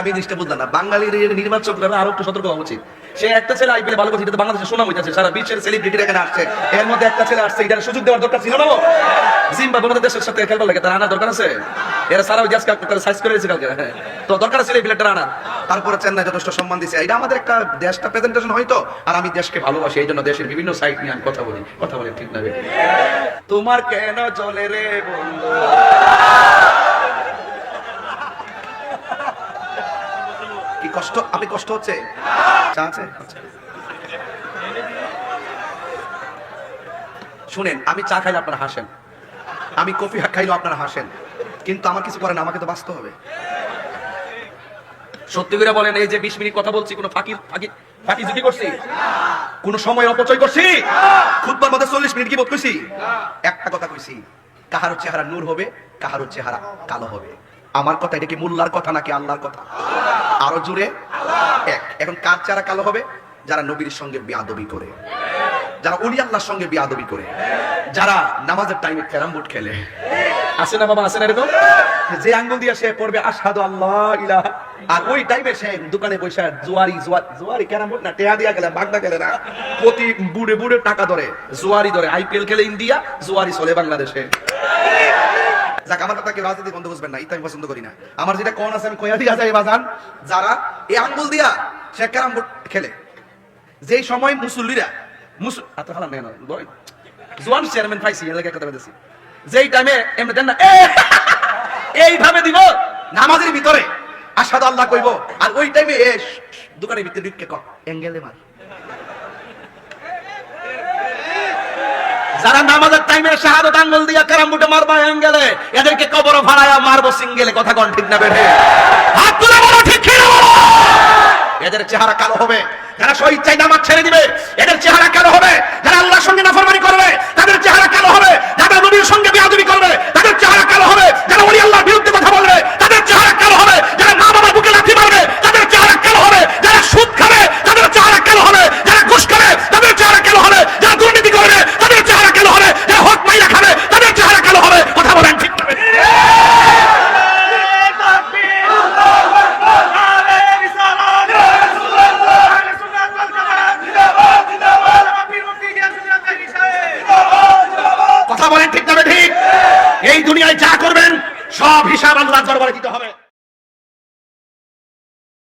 আমি জিনিসটা বুঝলাম না। বাঙালির নির্বাচকরা আরও একটু সতর্ক হওয়া উচিত। সে একটা ছেলে আইপিএল ভালো করছে বাংলাদেশে হইতেছে। সারা বিশ্বের এখানে আসছে। এর মধ্যে একটা ছেলে আসছে সুযোগ দেওয়ার দরকার ছিল না দেশের সাথে খেলবার লাগে, তার দরকার আছে? এরা সারা ওই সাইজ করে কালকে। তো দরকার তারপরে চেন্নাই যথেষ্ট সম্মান দিছে। এটা আমাদের একটা দেশটা প্রেজেন্টেশন হয়তো আর আমি দেশকে ভালোবাসি, এই জন্য দেশের বিভিন্ন সাইট নিয়ে আমি কথা বলি। কথা বলি ঠিক না তোমার কেন চলে রে বন্ধু? কষ্ট আপনি কষ্ট হচ্ছে? চা আছে? আচ্ছা। শুনেন আমি চা খাইলে আপনারা হাসেন। আমি কফি খাইলে আপনারা হাসেন। কিন্তু আমার কিছু করেন আমাকে তো বাঁচতে হবে। সত্যি করে বলেন এই যে বিশ মিনিট কথা বলছি কোনো ফাঁকি ফাঁকি ফাঁকি ঝুঁকি করছি? কোন সময় অপচয় করছি? খুদবার মধ্যে চল্লিশ মিনিট কি বোধ করছি একটা কথা কইছি কাহার চেহারা নূর হবে কাহার চেহারা কালো হবে। আমার কথা এটা কি মোল্লার কথা নাকি আল্লাহর কথা? আরও জুড়ে এক। এখন কার চেহারা কালো হবে? যারা নবীর সঙ্গে বিয়াদবি করে। যারা উলি আল্লাহর সঙ্গে বিয়াদবি করে। যারা নামাজের টাইমে ক্যারাম বোর্ড খেলে। আসে না বাবা আসে না এরকম? যে আঙ্গুল দিয়ে সে পড়বে আসাদু আল্লাহ ইলাহা আর ওই টাইমে সে দোকানে বসে জুয়ারি জুয়া- জুয়ারি ক্যারাম বোর্ড না, টেয়া দিয়া গেলে, বাগদা গেলে না, প্রতি বুড়ে বুড়ে টাকা ধরে, জুয়ারি ধরে। আইপিএল খেলে ইন্ডিয়া, জুয়ারি চলে বাংলাদেশে। যাক, আমার কথা কেউ রাজনীতি বন্ধ বুঝবেন না পছন্দ করি না। আমার যেটা আছে, আমি যাই, বাজান। যারা এই আঙ্গুল দিয়া খেলে, যেই সময় মুসল্লিরা, মুসল জোয়ান চেয়ারম্যান পাইছি লাগে কথা যেই টাইমে এমনি দেন না এইভাবে দিব, নামাজের ভিতরে। আসাদ আল্লাহ কইব, আর ওই টাইমে এ শ- শ- দোকানের ভিতরে ঢুকে ক এঙ্গেলে মার। যারা নামাজের টাইমে শাহাদত আঙ্গুল দিয়া কারাম বুটে মারবা এঙ্গেলে এদেরকে কবর ভাড়ায় মারবো, সিঙ্গেলে। কথা কোন ঠিক না বেঠে? হাত তুলে বলো, ঠিক এদের চেহারা কালো হবে। যারা শহীদ চাই আমার ছেড়ে দিবে এদের চেহারা কালো হবে যারা আল্লাহর সঙ্গে নাফরমানি করবে তাদের চেহারা কালো হবে যারা নবীর সঙ্গে বিয়াদবি করবে তাদের চেহারা কালো হবে যারা ওলি আল্লাহর বিরুদ্ধে কথা বলবে তাদের চেহারা কালো হবে যারা মা বাবার বুকে লাথি মারবে তাদের চেহারা কালো হবে যারা সুদ খাবে তাদের চেহারা কালো হবে যারা ঘুষ খাবে তাদের চেহারা কালো হবে যারা দুর্নীতি করবে তাদের চেহারা কালো হবে যারা হক মাইরা খাবে তাদের চেহারা কালো হবে কথা বলেন ঠিক না কথা বলেন ঠিক না ঠিক এই দুনিয়ায় যা করবেন সব হিসাব আল্লাহ দরবারে দিতে হবে।